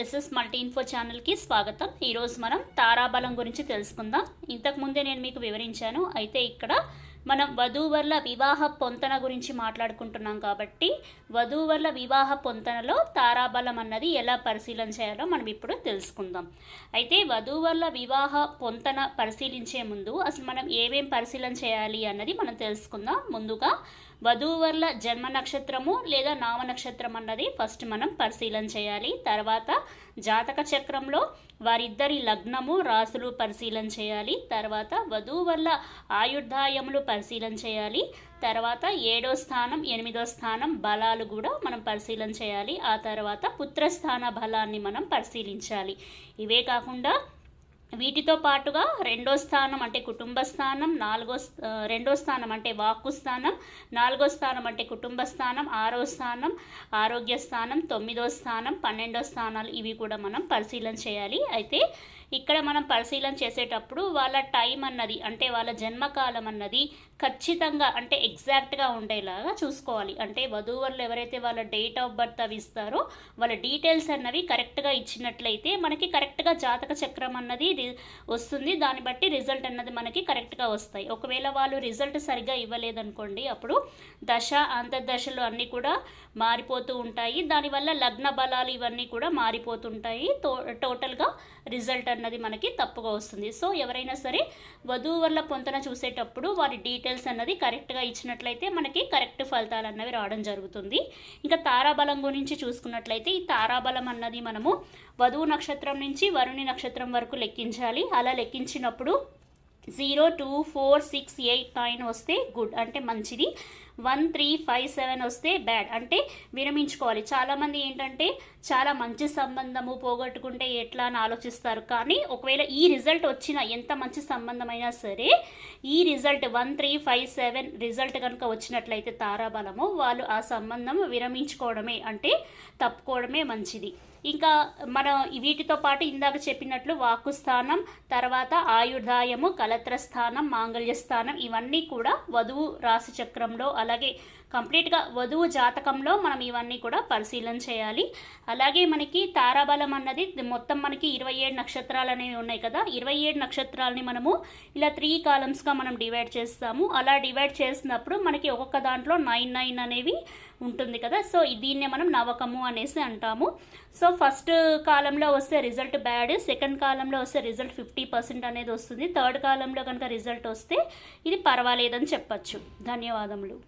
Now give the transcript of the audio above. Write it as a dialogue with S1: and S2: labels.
S1: SS multi info ఛానల్కి స్వాగతం. ఈరోజు మనం తారాబలం గురించి తెలుసుకుందాం. ఇంతకు ముందే నేను మీకు వివరించాను. అయితే ఇక్కడ మనం వధూవర్ల వివాహ పొంతన గురించి మాట్లాడుకుంటున్నాం కాబట్టి వధూవర్ల వివాహ పొంతనలో తారాబలం అన్నది ఎలా పరిశీలన చేయాలో మనం ఇప్పుడు తెలుసుకుందాం. అయితే వధూవర్ల వివాహ పొంతన పరిశీలించే ముందు అసలు మనం ఏమేం పరిశీలన చేయాలి అన్నది మనం తెలుసుకుందాం. ముందుగా వధూవర్ల జన్మ నక్షత్రము లేదా నామ నక్షత్రం అన్నది ఫస్ట్ మనం పరిశీలన చేయాలి. తర్వాత జాతక చక్రంలో వారిద్దరి లగ్నము రాసులు పరిశీలన చేయాలి. తర్వాత వధూవర్ల ఆయుర్దాయములు పరిశీలన చేయాలి. తర్వాత ఏడో స్థానం ఎనిమిదో స్థానం బలాలు కూడా మనం పరిశీలన చేయాలి. ఆ తర్వాత పుత్రస్థాన బలాన్ని మనం పరిశీలించాలి. ఇవే కాకుండా వీటితో పాటుగా రెండో స్థానం అంటే కుటుంబ స్థానం నాలుగో రెండో స్థానం అంటే వాక్కు స్థానం నాలుగో స్థానం అంటే కుటుంబ స్థానం ఆరో స్థానం ఆరోగ్య స్థానం తొమ్మిదో స్థానం పన్నెండో స్థానాలు ఇవి కూడా మనం పరిశీలన చేయాలి. అయితే ఇక్కడ మనం పరిశీలన చేసేటప్పుడు వాళ్ళ టైం అన్నది అంటే వాళ్ళ జన్మకాలం అన్నది ఖచ్చితంగా అంటే ఎగ్జాక్ట్గా ఉండేలాగా చూసుకోవాలి. అంటే వధూవరులు ఎవరైతే వాళ్ళ డేట్ ఆఫ్ బర్త్ అవి ఇస్తారో వాళ్ళ డీటెయిల్స్ అన్నవి కరెక్ట్గా ఇచ్చినట్లయితే మనకి కరెక్ట్గా జాతక చక్రం అన్నది రి- వస్తుంది. దాన్ని బట్టి రిజల్ట్ అన్నది మనకి కరెక్ట్గా వస్తాయి. ఒకవేళ వాళ్ళు రిజల్ట్ సరిగ్గా ఇవ్వలేదనుకోండి అప్పుడు దశ అంతర్దశలు అన్నీ కూడా మారిపోతూ ఉంటాయి. దానివల్ల లగ్న బలాలు ఇవన్నీ కూడా మారిపోతుంటాయి. టోటల్గా రిజల్ట్ అన్నది మనకి తప్పుగా వస్తుంది. సో ఎవరైనా సరే వధూవర్ల పొంతన చూసేటప్పుడు వారి డీటెయిల్స్ అన్నది కరెక్ట్గా ఇచ్చినట్లయితే మనకి కరెక్ట్ ఫలితాలు అన్నవి రావడం జరుగుతుంది. ఇంకా తారాబలం గురించి చూసుకున్నట్లయితే ఈ తారాబలం అన్నది మనము వధువు నక్షత్రం నుంచి వరుణి నక్షత్రం వరకు లెక్కించాలి. అలా లెక్కించినప్పుడు zero two four six eight nine వస్తే గుడ్ అంటే మంచిది. వన్ త్రీ ఫైవ్ సెవెన్ వస్తే బ్యాడ్. అంటే విరమించుకోవాలి. చాలామంది ఏంటంటే చాలా మంచి సంబంధము పోగొట్టుకుంటే ఎట్లా అని ఆలోచిస్తారు. కానీ ఒకవేళ ఈ రిజల్ట్ వచ్చిన ఎంత మంచి సంబంధం అయినా సరే ఈ result one three five seven result కనుక వచ్చినట్లయితే తారాబలము వాళ్ళు ఆ సంబంధం విరమించుకోవడమే. అంటే తప్పుకోవడమే మంచిది. ఇంకా మనం వీటితో పాటు ఇందాక చెప్పినట్లు వాకుస్థానం తర్వాత ఆయుర్దాయము కలత్ర స్థానం మాంగళ్య స్థానం ఇవన్నీ కూడా వధువు రాశి చక్రంలో అలాగే కంప్లీట్గా వధువు జాతకంలో మనం ఇవన్నీ కూడా పరిశీలన చేయాలి. అలాగే మనకి తారాబలం అన్నది మొత్తం మనకి ఇరవై ఏడు నక్షత్రాలు అనేవి ఉన్నాయి కదా ఇరవై ఏడు నక్షత్రాలని మనము ఇలా త్రీ కాలమ్స్గా మనం డివైడ్ చేస్తాము. అలా డివైడ్ చేసినప్పుడు మనకి ఒక్కొక్క దాంట్లో నైన్ నైన్ అనేవి ఉంటుంది కదా సో దీన్నే మనం నవకము అనేసి అంటాము. సో ఫస్ట్ కాలంలో వస్తే రిజల్ట్ బ్యాడ్ సెకండ్ కాలంలో వస్తే రిజల్ట్ ఫిఫ్టీ పర్సెంట్ అనేది వస్తుంది. థర్డ్ కాలంలో కనుక రిజల్ట్ వస్తే ఇది పర్వాలేదని చెప్పచ్చు. ధన్యవాదములు.